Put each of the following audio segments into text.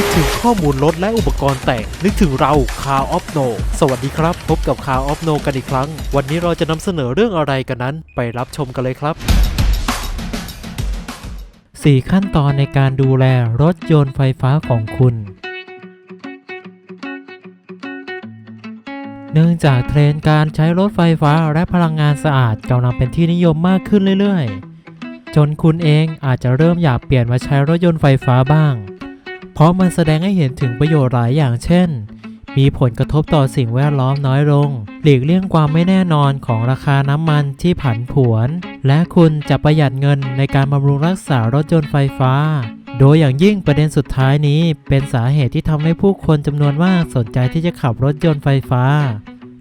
นึกถึงข้อมูลรถและอุปกรณ์แต่ง นึกถึงเรา Car of No สวัสดีครับ พบกับ Car of No กันอีกครั้ง วันนี้เราจะนำเสนอเรื่องอะไรกันนั้น ไปรับชมกันเลยครับ 4 ขั้นตอนในการดูแลรถยนต์ไฟฟ้าของคุณ เนื่องจากเทรนด์การใช้รถไฟฟ้าและพลังงานสะอาดกำลังเป็นที่นิยมมากขึ้นเรื่อยๆ จนคุณเองอาจจะเริ่มอยากเปลี่ยนมาใช้รถยนต์ไฟฟ้าบ้าง เพราะมันแสดงให้เห็นถึงประโยชน์หลายอย่างเช่น มีผลกระทบต่อสิ่งแวดล้อมน้อยลง หลีกเลี่ยงความไม่แน่นอนของราคาน้ำมันที่ผันผวน และคุณจะประหยัดเงินในการบำรุงรักษารถยนต์ไฟฟ้า โดยอย่างยิ่งประเด็นสุดท้ายนี้ เป็นสาเหตุที่ทำให้ผู้คนจำนวนมากสนใจที่จะขับรถยนต์ไฟฟ้า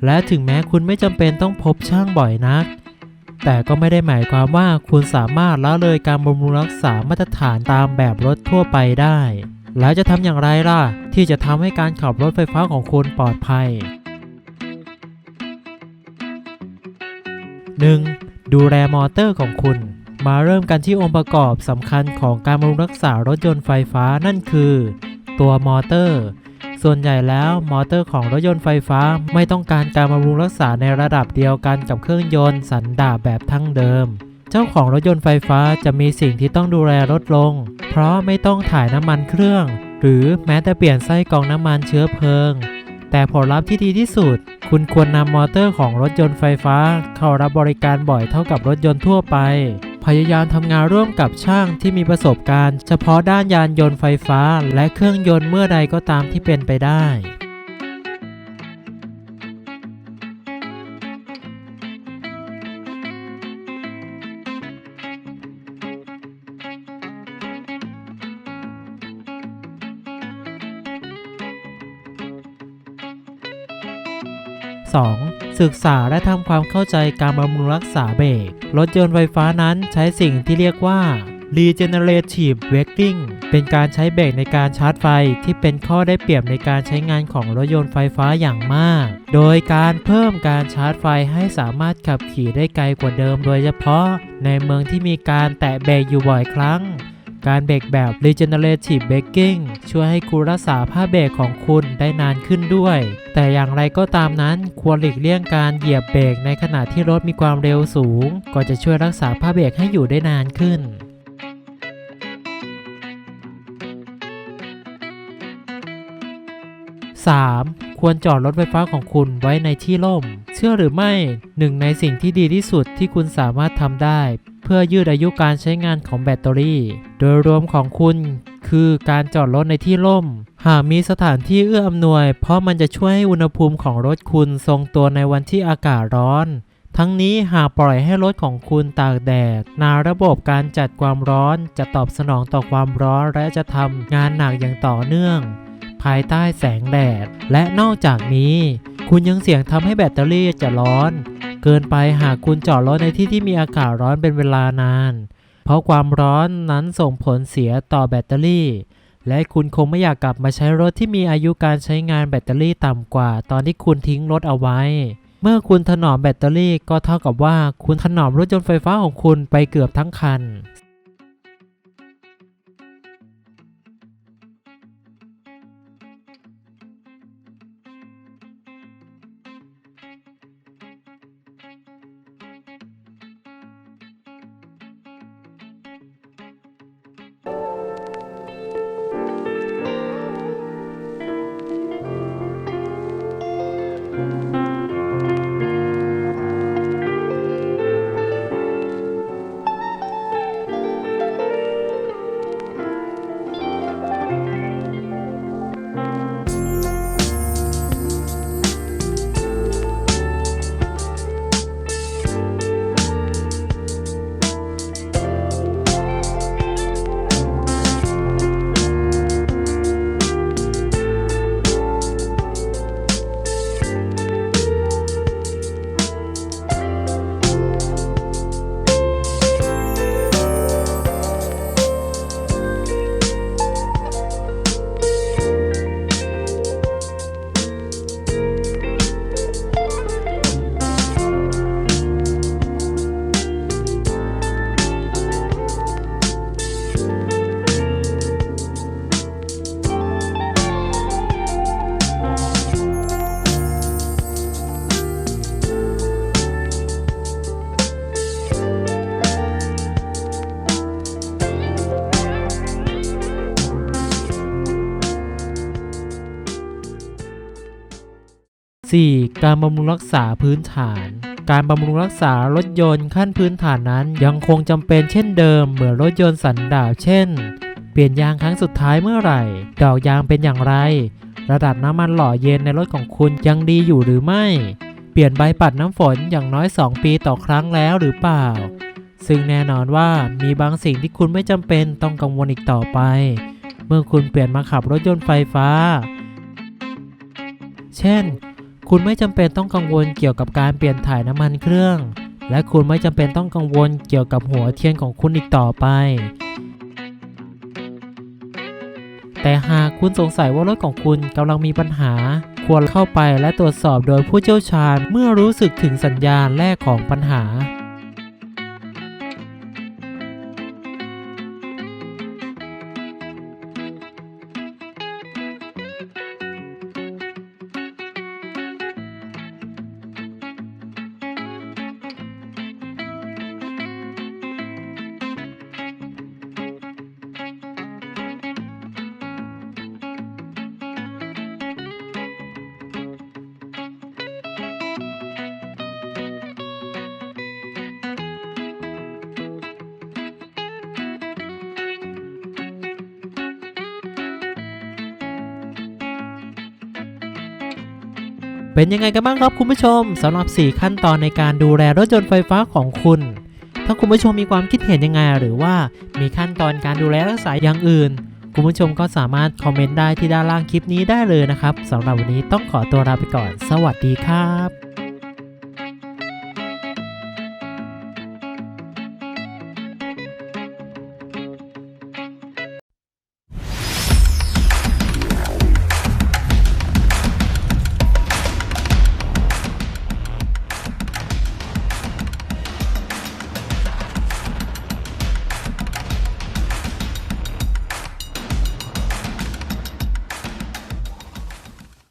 และถึงแม้คุณไม่จำเป็นต้องพบช่างบ่อยนักแต่ก็ไม่ได้หมายความว่าคุณสามารถละเลยการบำรุงรักษามาตรฐานตามแบบรถทั่วไปได้ แล้วจะทำอย่างไรล่ะ ที่จะทำให้การขับรถไฟฟ้าของคุณปลอดภัย 1. ดูแลมอเตอร์ของคุณ มาเริ่มกันที่องค์ประกอบสำคัญของการบำรุงรักษารถยนต์ไฟฟ้านั่นคือ ตัวมอเตอร์ ส่วนใหญ่แล้วมอเตอร์ของรถยนต์ไฟฟ้าไม่ต้องการการบำรุงรักษาในระดับเดียวกันกับเครื่องยนต์สันดาปแบบทั้งเดิม เจ้าของรถยนต์ไฟฟ้าจะมีสิ่งที่ต้องดูแลลดลง เพราะไม่ต้องถ่ายน้ำมันเครื่อง หรือแม้แต่เปลี่ยนไส้กรองน้ำมันเชื้อเพลิง แต่ผลลัพธ์ที่ดีที่สุด คุณควรนำมอเตอร์ของรถยนต์ไฟฟ้า เข้ารับบริการบ่อยเท่ากับรถยนต์ทั่วไป พยายามทำงานร่วมกับช่างที่มีประสบการณ์ เฉพาะด้านยานยนต์ไฟฟ้า และเครื่องยนต์เมื่อใดก็ตามที่เป็นไปได้ 2. ศึกษาและทำความเข้าใจการบำรุงรักษาเบรกรถยนต์ไฟฟ้านั้นใช้สิ่งที่เรียกว่า regenerative braking เป็นการใช้เบรกในการชาร์จไฟที่เป็นข้อได้เปรียบในการใช้งานของรถยนต์ไฟฟ้าอย่างมาก โดยการเพิ่มการชาร์จไฟให้สามารถขับขี่ได้ไกลกว่าเดิม โดยเฉพาะในเมืองที่มีการแตะเบรกอยู่บ่อยครั้ง การเบรกแบบ regenerative braking ช่วยให้คุณรักษาผ้าเบรกของคุณได้นานขึ้นด้วย แต่อย่างไรก็ตามนั้นควรหลีกเลี่ยงการเหยียบเบรกในขณะที่รถมีความเร็วสูง ก็จะช่วยรักษาผ้าเบรกให้อยู่ได้นานขึ้น 3. ควรจอดรถไฟฟ้าของคุณไว้ในที่ร่ม เชื่อหรือไม่ หนึ่งในสิ่งที่ดีที่สุดที่คุณสามารถทำได้ พื่อยืดอายุการใช้งานของแบตเตอรี่ โดยรวมของคุณคือการจอดรถในที่ร่ม หากมีสถานที่เอื้ออำนวย เพราะมันจะช่วยให้อุณหภูมิของรถคุณทรงตัวในวันที่อากาศร้อน ทั้งนี้หากปล่อยให้รถของคุณตากแดด นาระบบการจัดความร้อนจะตอบสนองต่อความร้อนและจะทำงานหนักอย่างต่อเนื่อง ภายใต้แสงแดด และนอกจากนี้ คุณยังเสี่ยงทำให้แบตเตอรี่จะร้อน เกินไปหากคุณจอดรถในที่ที่มีอากาศร้อนเป็นเวลานาน เพราะความร้อนนั้นส่งผลเสียต่อแบตเตอรี่ และคุณคงไม่อยากกลับมาใช้รถที่มีอายุการใช้งานแบตเตอรี่ต่ำกว่า ตอนที่คุณทิ้งรถเอาไว้ เมื่อคุณถนอมแบตเตอรี่ก็เท่ากับว่าคุณถนอมรถยนต์ไฟฟ้าของคุณไปเกือบทั้งคัน 4. การบำรุงรักษาพื้นฐาน การบำรุงรักษารถยนต์ขั้นพื้นฐานนั้น ยังคงจำเป็นเช่นเดิมเหมือนรถยนต์สันดาปเช่น เปลี่ยนยางครั้งสุดท้ายเมื่อไหร่ ดอกยางเป็นอย่างไร ระดับน้ำมันหล่อเย็นในรถของคุณยังดีอยู่หรือไม่ เปลี่ยนใบปัดน้ำฝนอย่างน้อย 2 ปีต่อครั้งแล้วหรือเปล่า ซึ่งแน่นอนว่ามีบางสิ่งที่คุณไม่จำเป็นต้องกังวลอีกต่อไป เมื่อคุณเปลี่ยนมาขับรถยนต์ไฟฟ้า เช่น คุณไม่จำเป็นต้องกังวลเกี่ยวกับการเปลี่ยนถ่ายน้ำมันเครื่อง และคุณไม่จำเป็นต้องกังวลเกี่ยวกับหัวเทียนของคุณอีกต่อไป แต่หากคุณสงสัยว่ารถของคุณกำลังมีปัญหา ควรเข้าไปและตรวจสอบโดยผู้เชี่ยวชาญเมื่อรู้สึกถึงสัญญาณแรกของปัญหา เป็นยังไงกันบ้างครับคุณผู้ชมสำหรับ 4 ขั้นตอนในการดูแลรถยนต์ไฟฟ้าของคุณ ถ้าคุณผู้ชมมีความคิดเห็นยังไง หรือว่ามีขั้นตอนการดูแลรักษาอย่างอื่น คุณผู้ชมก็สามารถคอมเมนต์ได้ที่ด้านล่างคลิปนี้ได้เลยนะครับสำหรับวันนี้ต้องขอตัวลาไปก่อน สวัสดีครับ